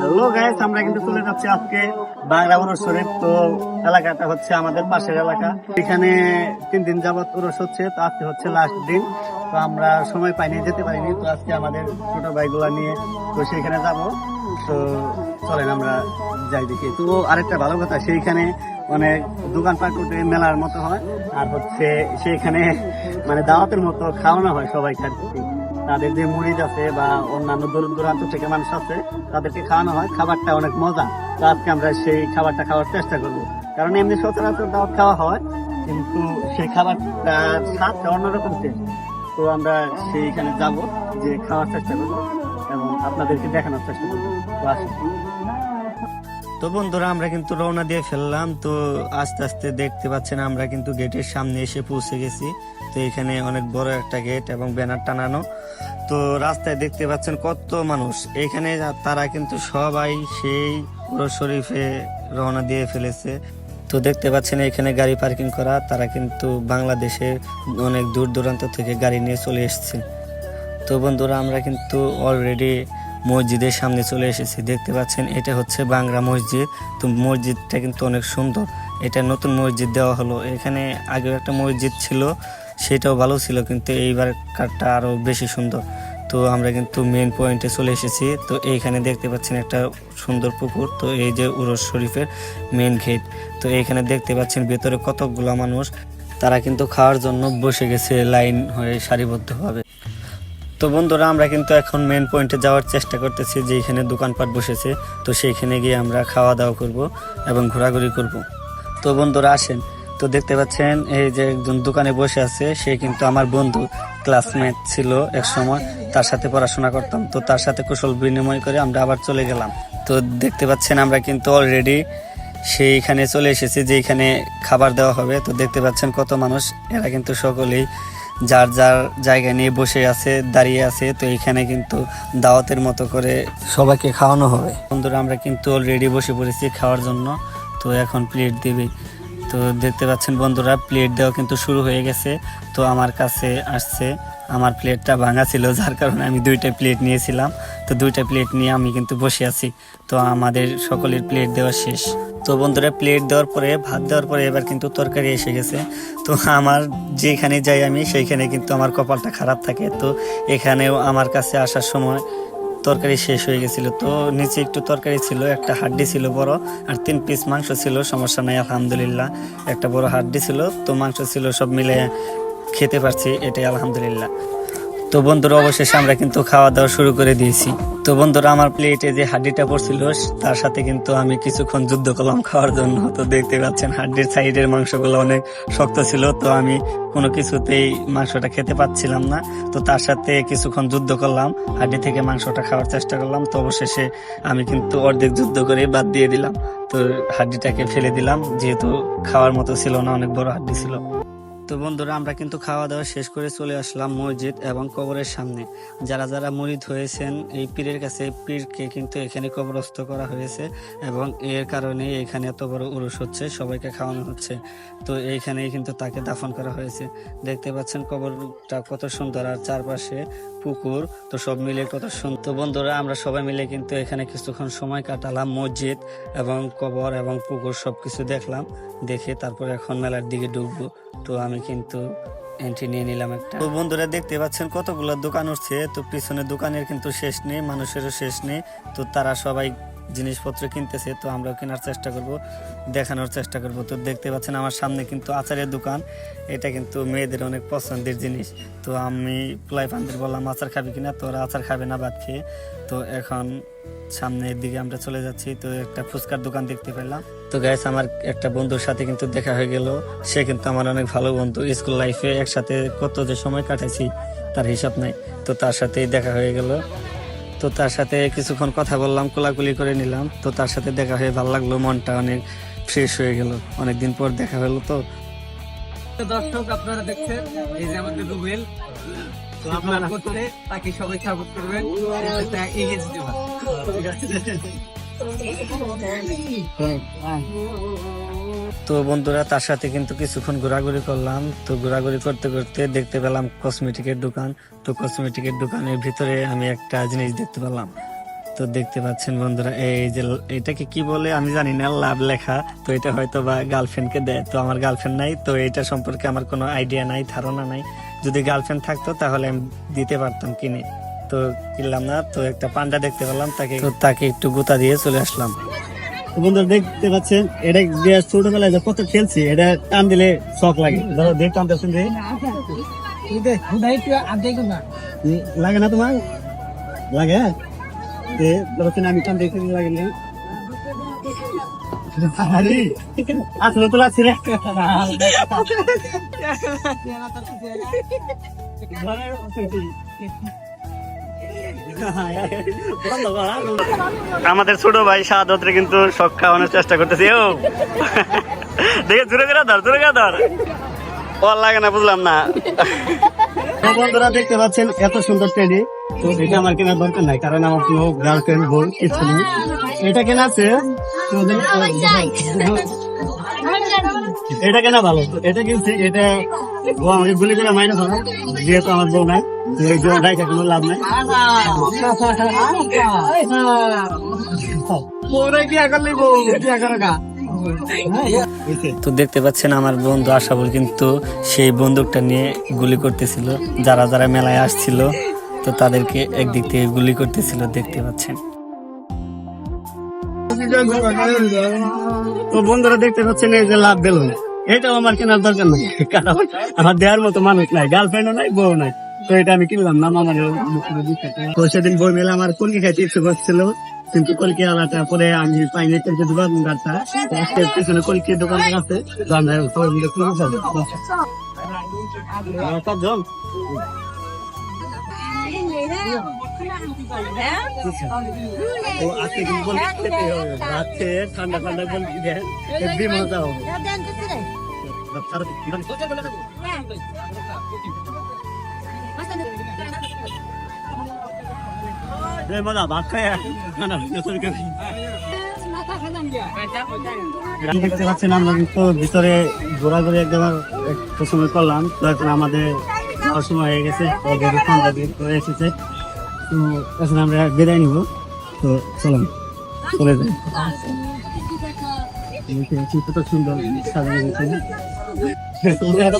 Hello guys আমরা কিন্তু চলে যাচ্ছি আজকে বাংলা উরস তো এলাকাটা হচ্ছে আমাদের পাশের এলাকা। এখানে তিন দিন যাবত উরস হচ্ছে, তো আজকে হচ্ছে লাস্ট দিন। তো আমরা সময় পাইনি, যেতে পারিনি। তো আজকে আমাদের ছোট ভাইগুলা নিয়ে তো সেখানে যাব। তো চলেন আমরা যাই দেখি। তো আরেকটা ভালো কথা, সেইখানে অনেক দোকানপাট উঠে মেলার মতো হয়। আর হচ্ছে সেইখানে মানে দাওয়াতের মতো খাওয়ানো হয় সবাই খাচ্ছি তাদের যে মুড়িদ আছে বা অন্যান্য দূর দূরান্ত থেকে মানুষ আছে, তাদেরকে খাওয়ানো হয়। খাবারটা অনেক মজা। তো আজকে আমরা সেই খাবারটা খাওয়ার চেষ্টা করব। কারণ এমনি সচরাচর দাওয়াত খাওয়া হয়, কিন্তু সেই খাবারটা স্বাদটা অন্যরকম টেস্ট তো আমরা সেইখানে যাব যে খাওয়ার চেষ্টা করব এবং আপনাদেরকে দেখানোর চেষ্টা করব। তো বন্ধুরা, আমরা কিন্তু রওনা দিয়ে ফেললাম। তো আস্তে আস্তে দেখতে পাচ্ছেন, আমরা কিন্তু গেটের সামনে এসে পৌঁছে গেছি। তো এখানে অনেক বড় একটা গেট এবং ব্যানার টানানো। তো রাস্তায় দেখতে পাচ্ছেন কত মানুষ। এখানে তারা কিন্তু সবাই সেই পুরো শরীফে রওনা দিয়ে ফেলেছে। তো দেখতে পাচ্ছেন এখানে গাড়ি পার্কিং করা, তারা কিন্তু বাংলাদেশের অনেক দূর দূরান্ত থেকে গাড়ি নিয়ে চলে এসেছে। তো বন্ধুরা, আমরা কিন্তু অলরেডি মসজিদের সামনে চলে এসেছি। দেখতে পাচ্ছেন, এটা হচ্ছে বাংলা মসজিদ। তো মসজিদটা কিন্তু অনেক সুন্দর। এটা নতুন মসজিদ দেওয়া হলো। এখানে আগেও একটা মসজিদ ছিল সেটাও ভালো ছিল, কিন্তু এইবার কারটা আরও বেশি সুন্দর। তো আমরা কিন্তু মেন পয়েন্টে চলে এসেছি। তো এইখানে দেখতে পাচ্ছেন একটা সুন্দর পুকুর, তো এই যে উরস শরীফের মেন গেট তো এইখানে দেখতে পাচ্ছেন ভেতরে কতগুলো মানুষ, তারা কিন্তু খাওয়ার জন্য বসে গেছে লাইন হয়ে সারিবদ্ধভাবে। তো বন্ধুরা, আমরা কিন্তু এখন মেন পয়েন্টে যাওয়ার চেষ্টা করতেছি যে এখানে দোকানপাট বসেছে। তো সেইখানে গিয়ে আমরা খাওয়া দাওয়া করব এবং ঘোরাঘুরি করব। তো বন্ধুরা, আসেন। তো দেখতে পাচ্ছেন, এই যে একজন দোকানে বসে আছে, সে কিন্তু আমার বন্ধু ক্লাসমেট ছিল এক সময়। তার সাথে পড়াশোনা করতাম, তো তার সাথে কুশল বিনিময় করে আমরা আবার চলে গেলাম। তো দেখতে পাচ্ছেন, আমরা কিন্তু অলরেডি সেইখানে চলে এসেছি, যেখানে খাবার দেওয়া হবে। তো দেখতে পাচ্ছেন কত মানুষ, এরা কিন্তু সকলেই যার যার জায়গা নিয়ে বসে আছে, দাঁড়িয়ে আছে। তো এখানে কিন্তু দাওয়াতের মতো করে সবাইকে খাওয়ানো হবে। বন্ধুরা, আমরা কিন্তু অলরেডি বসে পড়েছি খাওয়ার জন্য। তো এখন প্লেট দিবে। তো দেখতে পাচ্ছেন বন্ধুরা প্লেট দেওয়া কিন্তু শুরু হয়ে গেছে। তো আমার কাছে আসছে। আমার প্লেটটা ভাঙা ছিল, যার কারণে আমি দুইটা প্লেট নিয়েছিলাম। তো দুইটা প্লেট নিয়ে আমি কিন্তু বসে আছি। তো আমাদের সকলের প্লেট দেওয়া শেষ। তো বন্ধুরা প্লেট দেওয়ার পরে, ভাত দেওয়ার পরে এবার কিন্তু তরকারি এসে গেছে। তো আমার যেখানে যাই আমি, সেইখানে কিন্তু আমার কপালটা খারাপ থাকে। তো এখানেও আমার কাছে আসার সময় তরকারি শেষ হয়ে গেছিল। তো নিচে একটু তরকারি ছিল, একটা হাড্ডি ছিল বড় আর তিন পিস মাংস ছিল, সমস্যা নাই, আলহামদুলিল্লাহ। একটা বড় হাড্ডি ছিল, তো মাংস ছিল সব মিলে খেতে পারছি, এটাই আলহামদুলিল্লাহ। তো বন্ধুরা, অবশেষে আমরা কিন্তু খাওয়া দাওয়া শুরু করে দিয়েছি। তো বন্ধুরা, আমার প্লেটে যে হাড্ডিটা পড়ছিল, তার সাথে কিন্তু আমি কিছুক্ষণ যুদ্ধ করলাম খাওয়ার জন্য। তো দেখতে পাচ্ছেন, হাড্ডির সাইডের মাংসগুলো অনেক শক্ত ছিল, তো আমি কোনো কিছুতেই মাংসটা খেতে পাচ্ছিলাম না। তো তার সাথে কিছুক্ষণ যুদ্ধ করলাম, হাড্ডি থেকে মাংসটা খাওয়ার চেষ্টা করলাম। তো অবশেষে আমি কিন্তু অর্ধেক যুদ্ধ করে বাদ দিয়ে দিলাম। তো হাড্ডিটাকে ফেলে দিলাম, যেহেতু খাওয়ার মতো ছিল না, অনেক বড় হাড্ডি ছিল। তো বন্ধুরা, আমরা কিন্তু খাওয়া দাওয়া শেষ করে চলে আসলাম মসজিদ এবং কবরের সামনে। যারা যারা মরিদ হয়েছেন, এই পীরের কাছে, এই পীরকে কিন্তু এখানে কবরস্থ করা হয়েছে এবং এর কারণে এখানে এত বড় উরুষ হচ্ছে, সবাইকে খাওয়ানো হচ্ছে। তো এইখানেই কিন্তু তাকে দাফন করা হয়েছে। দেখতে পাচ্ছেন কবরটা কত সুন্দর, আর চারপাশে পুকুর, তো সব মিলে কত সুন্দর। তো বন্ধুরা, আমরা সবাই মিলে কিন্তু এখানে কিছুক্ষণ সময় কাটালাম মসজিদ এবং কবর এবং পুকুর সবকিছু দেখলাম, দেখে তারপরে এখন মেলার দিকে ঢুকবো। তো আমি কিন্তু এন্ট্রি নিয়ে নিলাম একটা। তো বন্ধুরা দেখতে পাচ্ছেন কতগুলো দোকান উঠছে। তো পিছনে দোকানের কিন্তু শেষ নেই, মানুষেরও শেষ নেই। তো তারা সবাই জিনিসপত্র কিনতেছে, তো আমরাও কেনার চেষ্টা করব, দেখানোর চেষ্টা করব। তো দেখতে পাচ্ছেন আমার সামনে কিন্তু আচারের দোকান, এটা কিন্তু মেয়েদের অনেক পছন্দের জিনিস। তো আমি প্লাই পান্দের বললাম, আচার খাবি কিনা? তো ওরা আচার খাবে না বাদ খেয়ে। তো এখন সামনের দিকে আমরা চলে যাচ্ছি, তো একটা ফুচকার দোকান দেখতে পেলাম। তো গাইস আমার একটা বন্ধুর সাথে কিন্তু দেখা হয়ে গেল। সে কিন্তু আমার অনেক ভালো বন্ধু। স্কুল লাইফে একসাথে কত যে সময় কাটাইছি, তার হিসাব নাই। তো তার সাথেই দেখা হয়ে গেল। তো তার সাথে কিছুক্ষণ কথা বললাম কোলাকুলি করে নিলাম। তো তার সাথে দেখা হয়ে ভালো লাগল মনটা অনেক ফ্রেশ হয়ে গেল। অনেকদিন পর দেখা হলো তো। দর্শক আপনারা দেখছেন এই যে আমাদের রুবেল। করতে তাকে সবাই সাপোর্ট করবেন। এগিয়ে যেতে পারে তো বন্ধুরা, তার সাথে কিন্তু কিছুক্ষণ ঘোরাঘুরি করলাম। তো ঘোরাঘুরি করতে করতে দেখতে পেলাম কসমেটিকের দোকান। তো কসমেটিকের দোকানের ভিতরে আমি একটা জিনিস দেখতে পেলাম। তো দেখতে পাচ্ছেন বন্ধুরা, এই যে এটাকে কি বলে আমি জানি না, লাভ লেখা। তো এটা হয়তো বা গার্লফ্রেন্ডকে দেয়। তো আমার গার্লফ্রেন্ড নাই, তো এটা সম্পর্কে আমার কোনো আইডিয়া নাই, ধারণা নাই। যদি গার্লফ্রেন্ড থাকতো তাহলে আমি দিতে পারতাম কিনে। তো কিনলাম না তো একটা পান্ডা দেখতে পেলাম তাকে তাকে একটু গোতা দিয়ে চলে আসলাম। বন্ধুরা দেখতে পাচ্ছেন এটা ছোটবেলায় যে কত খেলছি এটা টান দিলে শখ লাগে। ধরো দেখ টানতে শুনতে লাগে না তোমার? লাগে এ ধরো আমি টান দেখতে লাগে না। আরে আসলে তো লাগছে রে। আমাদের ছোট ভাই শাহাদতরে কিন্তু শখ খাওয়ানোর চেষ্টা করতেছে ও। দেখে জোরে করে ধর জোরে করে ধর। ওর লাগে না বুঝলাম না। তো বন্ধুরা দেখতে পাচ্ছেন এত সুন্দর টেডি তো এটা আমার কেনার দরকার নাই কারণ আমার কোনো গার্লফ্রেন্ড বউ কিছু নেই। এটা কেনা আছে? এটা কেনা ভালো। এটা কিনছি এটা ও আমাকে গুলি করে মাইনে ধরো যেহেতু আমার বউ নাই এই কোনো লাভ নাই তো দেখতে পাচ্ছেন আমার বন্ধু আশাবুল কিন্তু সেই বন্দুকটা নিয়ে গুলি করতেছিল। যারা যারা মেলায় আসছিল তো তাদেরকে একদিক থেকে গুলি করতেছিল দেখতে পাচ্ছেন। তো বন্ধুরা দেখতে পাচ্ছেন এই যে লাভ বেলুন। এটাও আমার কেনার দরকার নাই। কারণ আমার দেওয়ার মতো মানুষ নাই গার্লফ্রেন্ডও নাই, বউ নাই। তো এটা আমি কিনলাম না আমার তো সেদিন বই মেলে আমার কলকি খাইতে ইচ্ছে করছিল, কিন্তু কলকি আলাদা, পরে আমি পাইনি কিন্তু দোকান গাছটা পিছনে কলকি দোকান আছে কলকি রাতে ঠান্ডা ঠান্ডা কলকি দেয় হেব্বি মজা হবে। দেখতে পাচ্ছেন ভিতরে ঘোরাঘুরি একদম একটু সময় করলাম তো এখন আমাদের যাওয়ার সময় হয়ে গেছে হয়ে এসেছে তো এখন আমরা বিদায় নিব তো চলুন চলে যাই কত সুন্দর সাজানো গেছে 你你在